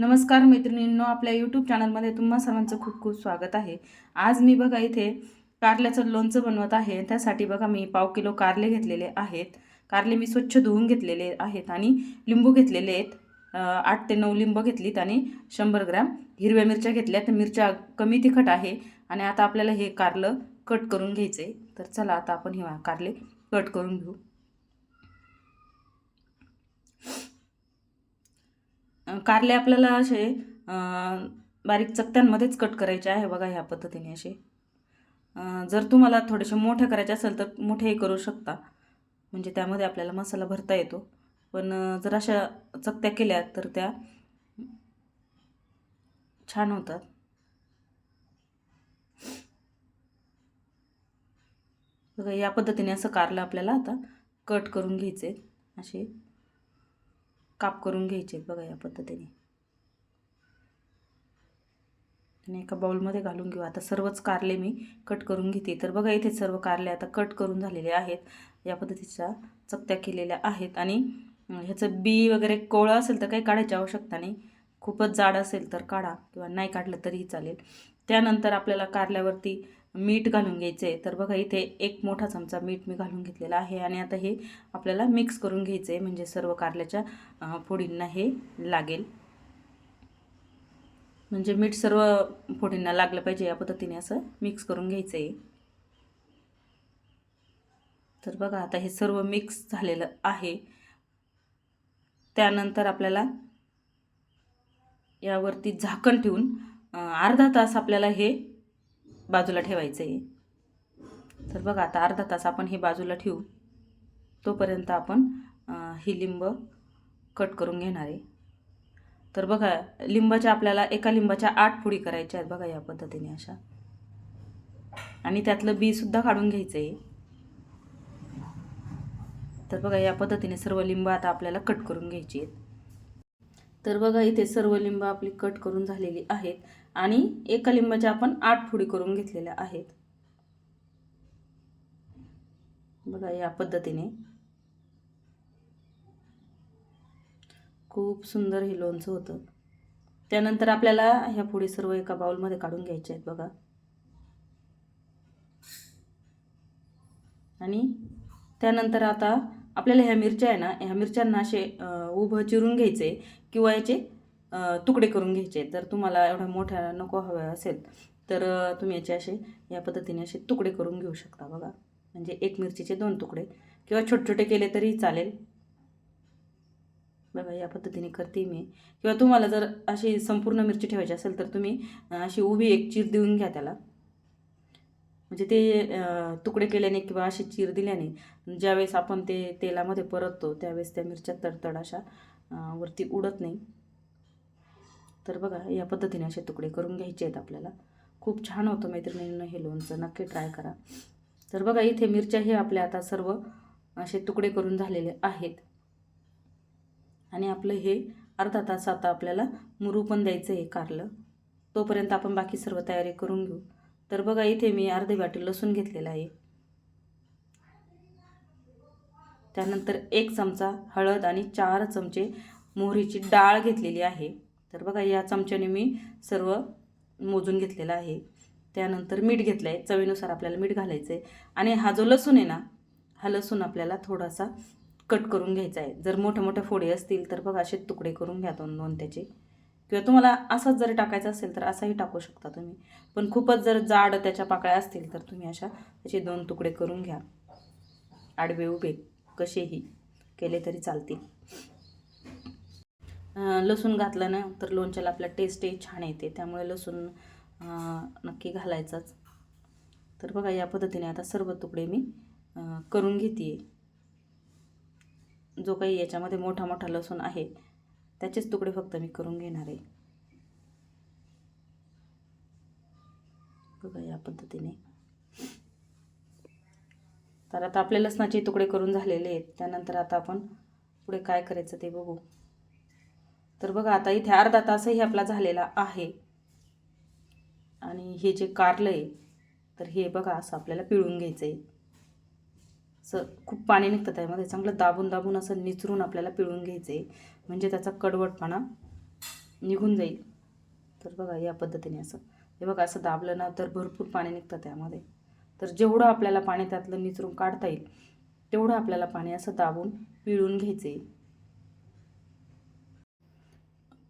नमस्कार मैत्रिणींनो आपल्या यूट्यूब चॅनलमध्ये तुम्हा सर्वांचं खूप खूप स्वागत आहे. आज मी बघा इथे कारल्याचं लोणचं बनवत आहे. त्यासाठी बघा मी पाव किलो कारले घेतलेले आहेत. कारले मी स्वच्छ धुवून घेतलेले आहेत आणि लिंबू घेतलेले आहेत. आठ ते नऊ लिंबू घेतलीत आणि शंभर ग्रॅम हिरव्या मिरच्या घेतल्या तर मिरच्या कमी तिखट आहे आणि आता आपल्याला हे कारलं कट करून घ्यायचं आहे तर चला आता आपण हे कारले कट करून घेऊ. कारले आपल्याला असे बारीक चकत्यांमध्येच कट करायचे आहे बघा ह्या पद्धतीने असे. जर तुम्हाला थोडेसे मोठे करायचे असेल तर मोठेही करू शकता. म्हणजे त्यामध्ये आपल्याला मसाला भरता येतो. पण जर अशा चकत्या केल्या तर त्या छान होतात. बघा या पद्धतीने असं कारलं आपल्याला आता कट करून घ्यायचे असे. काप करून घ्यायचे बघा या पद्धतीने. आणि एका बाउलमध्ये घालून घेऊ. आता सर्वच कारले मी कट करून घेते. तर बघा इथे सर्व कारले आता कट करून झालेले आहेत. या पद्धतीच्या चकत्या केलेल्या आहेत. आणि ह्याचं बी वगैरे कोळं असेल तर काही काढायची आवश्यकता नाही. खूपच जाड असेल तर काढा. किंवा नाही काढलं तरीही चालेल. त्यानंतर आपल्याला कारल्यावरती मीठ घालून घ्यायचं. आहे तर बघा इथे एक मोठा चमचा मीठ मी घालून घेतलेला आहे आणि आता हे आपल्याला मिक्स करून घ्यायचं आहे म्हणजे सर्व कारल्याच्या फोडींना हे लागेल. म्हणजे मीठ सर्व फोडींना लागलं पाहिजे या पद्धतीने असं मिक्स करून घ्यायचं आहे तर बघा आता हे सर्व मिक्स झालेलं आहे. त्यानंतर आपल्याला यावरती झाकण ठेवून अर्धा तास आपल्याला हे बाजूला ठेवायचं आहे तर बघा आता अर्धा तास आपण हे बाजूला ठेवू. तोपर्यंत आपण ही लिंब कट करून घेणार आहे. तर बघा लिंबाच्या आपल्याला एका लिंबाच्या आठ पुडी करायच्या आहेत बघा या पद्धतीने अशा. आणि त्यातलं बीसुद्धा काढून घ्यायचं आहे तर बघा या पद्धतीने सर्व लिंब आता आपल्याला कट करून घ्यायची आहेत. तर बघा इथे सर्व लिंब आपली कट करून झालेली आहेत आणि एका लिंबाच्या आपण आठ फुडी करून घेतलेल्या आहेत. बघा या पद्धतीने. खूप सुंदर हे लोणचं होतं. त्यानंतर आपल्याला ह्या पुढे सर्व एका बाउलमध्ये काढून घ्यायचे आहेत बघा. आणि त्यानंतर आता आपल्याला ह्या मिरच्या आहे ना ह्या मिरच्यांना असे उभं चिरून घ्यायचे किंवा याचे तुकडे करून घ्यायचे. जर तुम्हाला एवढ्या मोठ्या नको हवा असेल तर तुम्ही याचे असे या पद्धतीने असे तुकडे करून घेऊ शकता बघा. म्हणजे एक मिरचीचे दोन तुकडे किंवा छोटे छोटे केले तरी चालेल. बघा या पद्धतीने करते मी. किंवा तुम्हाला जर अशी संपूर्ण मिरची ठेवायची असेल तर तुम्ही अशी उभी एक चीर देऊन घ्या त्याला. म्हणजे ते तुकडे केल्याने किंवा अशी चीर दिल्याने ज्यावेळेस आपण ते तेलामध्ये परततो त्यावेळेस त्या मिरच्या तडतड अशा वरती उडत नाही. तर बघा या पद्धतीने असे तुकडे करून घ्यायचे आहेत आपल्याला. खूप छान होतं मैत्रिणींना हे लोणचं नक्की ट्राय करा. तर बघा इथे मिरच्या हे आपल्या आता सर्व असे तुकडे करून झालेले आहेत. आणि आपलं हे अर्धा तास आता आपल्याला मुरू पण द्यायचं आहे कारलं. तोपर्यंत आपण बाकी सर्व तयारी करून घेऊ. तर बघा इथे मी अर्धी वाटी लसूण घेतलेला आहे. त्यानंतर एक चमचा हळद आणि चार चमचे मोहरीची डाळ घेतलेली आहे. तर बघा या चमच्याने मी सर्व मोजून घेतलेला आहे. त्यानंतर मीठ घेतलं आहे चवीनुसार आपल्याला मीठ घालायचं आहे आणि हा जो लसूण आहे ना हा लसूण आपल्याला थोडासा कट करून घ्यायचा आहे. जर मोठे मोठे फोडे असतील तर बघा असे तुकडे करून घ्या दोन दोन त्याचे. किंवा तुम्हाला असाच जरी टाकायचा असेल तर असाही टाकू शकता तुम्ही. पण खूपच जर जाड त्याच्या पाकळ्या असतील तर तुम्ही अशा त्याचे दोन तुकडे करून घ्या. आडवे उभे कसेही केले तरी चालतील. लसूण घातलं ना तर लोणच्याला आपल्या टेस्टही छान येते. त्यामुळे लसूण नक्की घालायचाच. तर बघा या पद्धतीने आता सर्व तुकडे मी करून घेते जो काही याच्यामध्ये मोठा मोठा लसूण आहे त्याचेच तुकडे फक्त मी करून घेणार आहे. बघा या पद्धतीने. तर आता आपले लसणाचे तुकडे करून झालेले आहेत. त्यानंतर आता आपण पुढे काय करायचं ते बघू. तर बघा आता इथे अर्धा तासही आपला झालेला आहे. आणि हे जे कारलं आहे तर हे बघा असं आपल्याला पिळून घ्यायचं आहे असं खूप पाणी निघतं त्यामध्ये. चांगलं दाबून दाबून असं निचरून आपल्याला पिळून घ्यायचं आहे म्हणजे त्याचा कडवटपणा निघून जाईल. तर बघा या पद्धतीने असं. हे बघा असं दाबलं ना तर भरपूर पाणी निघतं त्यामध्ये. तर जेवढं आपल्याला पाणी त्यातलं निचरून काढता येईल तेवढं आपल्याला पाणी असं दाबून पिळून घ्यायचं आहे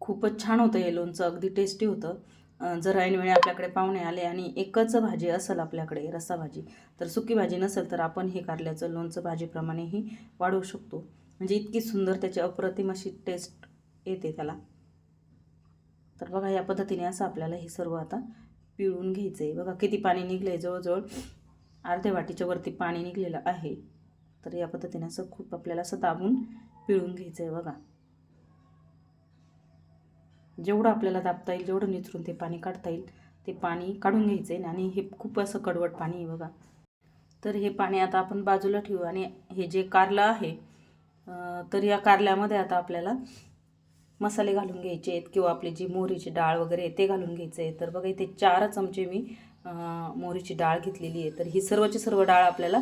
खूपच छान होतं हे लोणचं. अगदी टेस्टी होतं. जर ऐनवेळी आपल्याकडे पाहुणे आले आणि एकच भाजी असेल आपल्याकडे रस्सा भाजी तर सुकी भाजी नसेल तर आपण हे कारल्याचं लोणचं भाजीप्रमाणेही वाढवू शकतो. म्हणजे इतकी सुंदर त्याची अप्रतिम अशी टेस्ट येते त्याला. तर बघा या पद्धतीने असं आपल्याला हे सर्व आता पिळून घ्यायचं आहे बघा किती पाणी निघलं आहे जवळजवळ अर्ध्या वाटीच्या वरती पाणी निघलेलं आहे. तर या पद्धतीने असं खूप आपल्याला असं दाबून पिळून घ्यायचं आहे बघा. जेवढं आपल्याला दाबता येईल जेवढं निचरून ते पाणी काढता येईल ते पाणी काढून घ्यायचं आहे आणि हे खूप असं कडवट पाणी आहे बघा. तर हे पाणी आता आपण बाजूला ठेवू. आणि हे जे कारलं आहे तर या कारल्यामध्ये आता आपल्याला मसाले घालून घ्यायचे आहेत किंवा आपली जी मोहरीची डाळ वगैरे आहे ते घालून घ्यायचं आहे तर बघा इथे चार चमचे मी मोहरीची डाळ घेतलेली आहे. तर ही सर्वची सर्व डाळ आपल्याला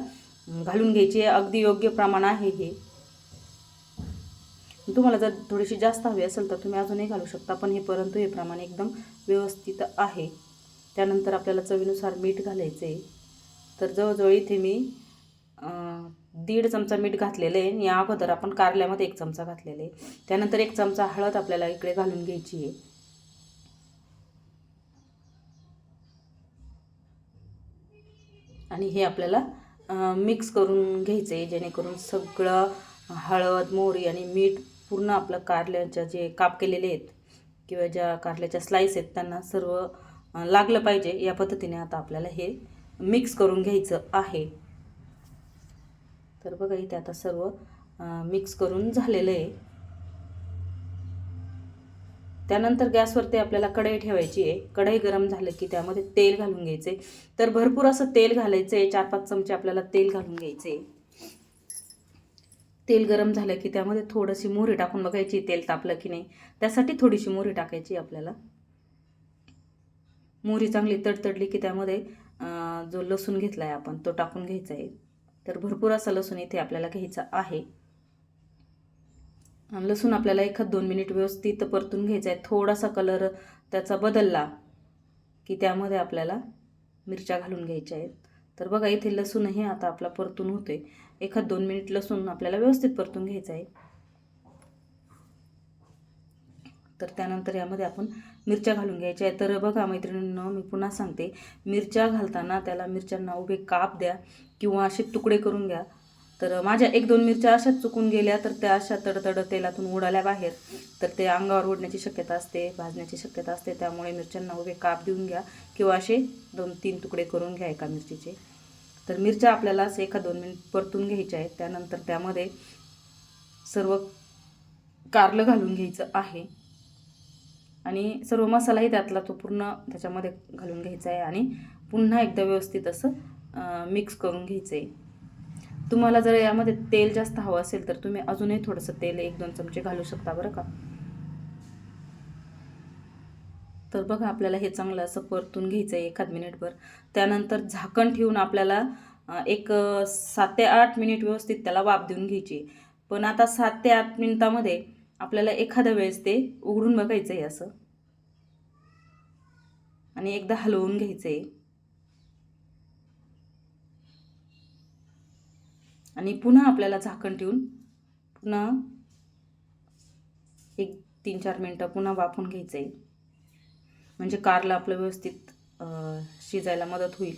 घालून घ्यायची आहे. अगदी योग्य प्रमाण आहे हे. तुम्हाला जर थोडीशी जास्त हवी असेल तर तुम्ही अजूनही घालू शकता पण हे परंतु हे प्रमाण एकदम व्यवस्थित आहे. त्यानंतर आपल्याला चवीनुसार मीठ घालायचं आहे तर जवळजवळ इथे मी दीड चमचा मीठ घातलेलं आहे. आणि या अगोदर आपण कारल्यामध्ये एक चमचा घातलेला आहे. त्यानंतर एक चमचा हळद आपल्याला इकडे घालून घ्यायची आहे. आणि हे आपल्याला मिक्स करून घ्यायचं आहे जेणेकरून सगळं हळद मोहरी आणि मीठ पूर्ण आपलं कारल्याच्या जे काप केलेले आहेत किंवा ज्या कारल्याच्या स्लाईस आहेत त्यांना सर्व लागलं पाहिजे. या पद्धतीने आता आपल्याला हे मिक्स करून घ्यायचं आहे. तर बघा इथे आता सर्व मिक्स करून झालेलं आहे. त्यानंतर गॅसवरती आपल्याला कढई ठेवायची आहे. कढई गरम झालं की त्यामध्ये तेल घालून घ्यायचे. तर भरपूर असं तेल घालायचं आहे चार पाच चमचे आपल्याला तेल घालून घ्यायचे तेल गरम झालं की त्यामध्ये थोडीशी मोहरी टाकून बघायची तेल तापलं की नाही. त्यासाठी थोडीशी मोहरी टाकायची आपल्याला. मोहरी चांगली तडतडली की त्यामध्ये जो लसूण घेतला आहे आपण तो टाकून घ्यायचा आहे. तर भरपूर असा लसूण इथे आपल्याला घ्यायचा आहे. लसूण आपल्याला एखाद दोन मिनिट व्यवस्थित परतून घ्यायचा आहे. थोडासा कलर त्याचा बदलला की त्यामध्ये आपल्याला मिरच्या घालून घ्यायच्या आहेत. तर बघा इथे लसूणही आता आपला परतून होते एखाद दोन मिनिट लसूण आपल्याला व्यवस्थित परतून घ्यायचं आहे. तर त्यानंतर यामध्ये आपण मिरच्या घालून घ्यायच्या आहे तर बघा मैत्रिणींनो मी पुन्हा सांगते. मिरच्या घालताना त्याला मिरच्यांना उभे काप द्या किंवा असे तुकडे करून घ्या. तर माझ्या एक दोन मिरच्या अशाच चुकून गेल्या तर त्या अशा तडतड तेलातून उडाल्या बाहेर. तर ते अंगावर ओढण्याची शक्यता असते भाजण्याची शक्यता असते. त्यामुळे मिरच्यांना उभे काप देऊन घ्या किंवा असे दोन तीन तुकडे करून घ्या एका मिरचीचे. तर मिरच्या आपल्याला असे एका दोन मिनिट परतून घ्यायच्या आहेत. त्यानंतर त्यामध्ये सर्व कारलं घालून घ्यायचं आहे. आणि सर्व मसालाही त्यातला तो पूर्ण त्याच्यामध्ये घालून घ्यायचा आहे आणि पुन्हा एकदा व्यवस्थित असं मिक्स करून घ्यायचं आहे तुम्हाला जर यामध्ये तेल जास्त हवं असेल तर तुम्ही अजूनही थोडंसं तेल एक दोन चमचे घालू शकता बरं का? तर बघा आपल्याला हे चांगलं असं परतून घ्यायचं आहे एखाद मिनिटभर. त्यानंतर झाकण ठेवून आपल्याला एक सात ते आठ मिनिट व्यवस्थित त्याला वाफ देऊन घ्यायची. आहे. पण आता सात ते आठ मिनिटामध्ये आपल्याला एखाद्या वेळेस ते उघडून बघायचं आहे असं. आणि एकदा हलवून घ्यायचं आहे आणि पुन्हा आपल्याला झाकण ठेवून पुन्हा एक तीन चार मिनटं पुन्हा वाफून घ्यायचं आहे म्हणजे कारला आपलं व्यवस्थित शिजायला मदत होईल.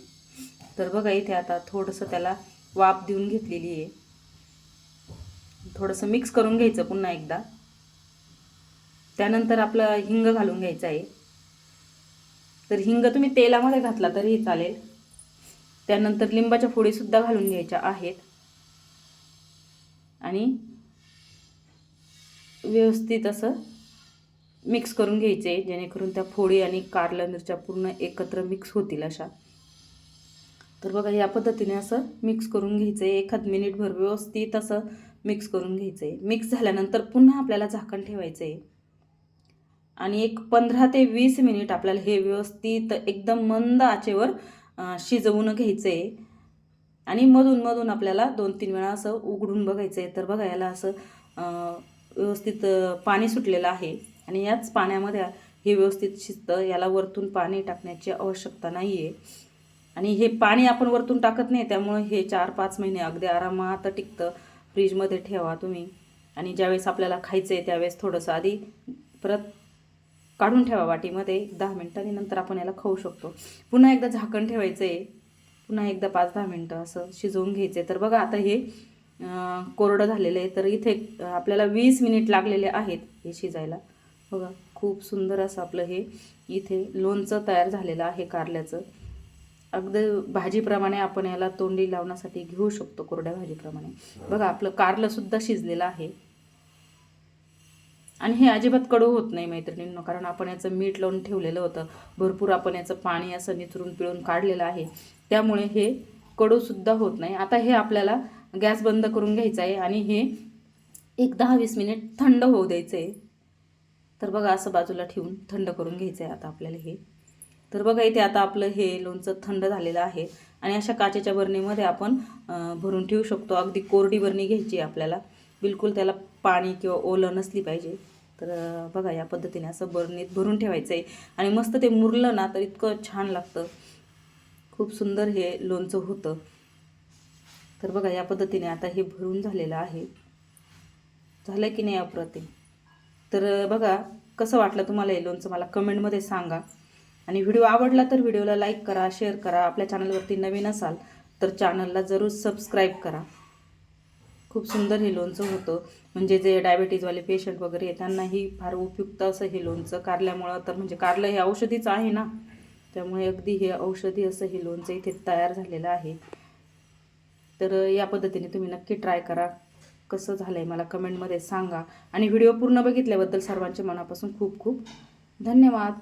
तर बघा इथे आता थोडंसं त्याला वाफ देऊन घेतलेली आहे. थोडंसं मिक्स करून घ्यायचं पुन्हा एकदा. त्यानंतर आपलं हिंग घालून घ्यायचं आहे. तर हिंग तुम्ही तेलामध्ये घातला तरीही चालेल. त्यानंतर लिंबाच्या फोडीसुद्धा घालून घ्यायच्या आहेत. आणि व्यवस्थित असं मिक्स करून घ्यायचे जेणेकरून त्या फोडी आणि कारल्या मिरच्या पूर्ण एकत्र मिक्स होतील अशा. तर बघा या पद्धतीने असं मिक्स करून घ्यायचं. आहे एखाद मिनिटभर व्यवस्थित असं मिक्स करून घ्यायचं. आहे मिक्स झाल्यानंतर पुन्हा आपल्याला झाकण ठेवायचं आहे. आणि एक पंधरा ते वीस मिनिट आपल्याला हे व्यवस्थित एकदम मंद आचेवर शिजवून घ्यायचं आहे आणि मधून मधून आपल्याला दोन तीन वेळा असं उघडून बघायचं आहे तर बघा याला असं व्यवस्थित पाणी सुटलेलं आहे. आणि याच पाण्यामध्ये हे व्यवस्थित शिजतं. याला वरतून पाणी टाकण्याची आवश्यकता नाही आहे आणि हे पाणी आपण वरतून टाकत नाही त्यामुळे हे चार पाच महिने अगदी आरामात टिकतं. फ्रीजमध्ये ठेवा तुम्ही. आणि ज्यावेळेस आपल्याला खायचं आहे त्यावेळेस थोडंसं आधी परत काढून ठेवा वाटीमध्ये. एक दहा मिनटांनी नंतर आपण याला खाऊ शकतो. पुन्हा एकदा झाकण ठेवायचं आहे पुन्हा एकदा पाच दहा मिनटं असं शिजवून घ्यायचं आहे तर बघा आता हे कोरडं झालेलं आहे. तर इथे आपल्याला वीस मिनिट लागलेले आहेत हे शिजायला. बघा खूप सुंदर असं आपलं हे इथे लोणचं तयार झालेलं आहे कारल्याचं. अगदी भाजीप्रमाणे आपण याला तोंडी लावण्यासाठी घेऊ शकतो कोरड्या भाजीप्रमाणे. बघा आपलं कारलंसुद्धा शिजलेलं आहे. आणि हे अजिबात कडू होत नाही मैत्रिणींनो कारण आपण याचं मीठ लावून ठेवलेलं होतं. भरपूर आपण याचं पाणी असं निचरून पिळून काढलेलं आहे. त्यामुळे हे कडूसुद्धा होत नाही. आता हे आपल्याला गॅस बंद करून घ्यायचं आहे आणि हे एक दहा वीस मिनिट थंड होऊ द्यायचं आहे. तर बघा असं बाजूला ठेवून थंड करून घ्यायचं आहे आता आपल्याला हे. तर बघा इथे आता आपलं हे लोणचं थंड झालेलं आहे आणि अशा काचेच्या बरणीमध्ये आपण भरून ठेवू शकतो. अगदी कोरडी बरणी घ्यायची आहे आपल्याला. बिलकुल त्याला पाणी किंवा ओलं नसली पाहिजे. तर बघा या पद्धतीने असं बरणीत भरून ठेवायचं आहे आणि मस्त ते मुरलं ना तर इतकं छान लागतं. खूप सुंदर हे लोणचं होतं. तर बघा या पद्धतीने आता हे भरून झालेलं आहे. झालं की नाही अप्रतिम? तर बघा कसं वाटलं तुम्हाला हे लोणचं मला कमेंटमध्ये सांगा. आणि व्हिडिओ आवडला तर व्हिडिओला लाईक करा शेअर करा आपल्या चॅनलवरती नवीन असाल तर चॅनलला जरूर सबस्क्राईब करा. खूप सुंदर हे लोणचं होतं. म्हणजे जे डायबिटीजवाले पेशंट वगैरे आहे त्यांनाही फार उपयुक्त असं हे लोणचं कारल्यामुळं तर म्हणजे कारलं हे औषधीच आहे ना. त्यामुळे अगदी हे औषधी असं हे लोणचं इथे तयार झालेलं आहे. तर या पद्धतीने तुम्ही नक्की ट्राय करा. कसं झालं आहे मला कमेंटमध्ये सांगा. आणि व्हिडिओ पूर्ण बघितल्याबद्दल सर्वांचे मनापासून खूप खूप धन्यवाद.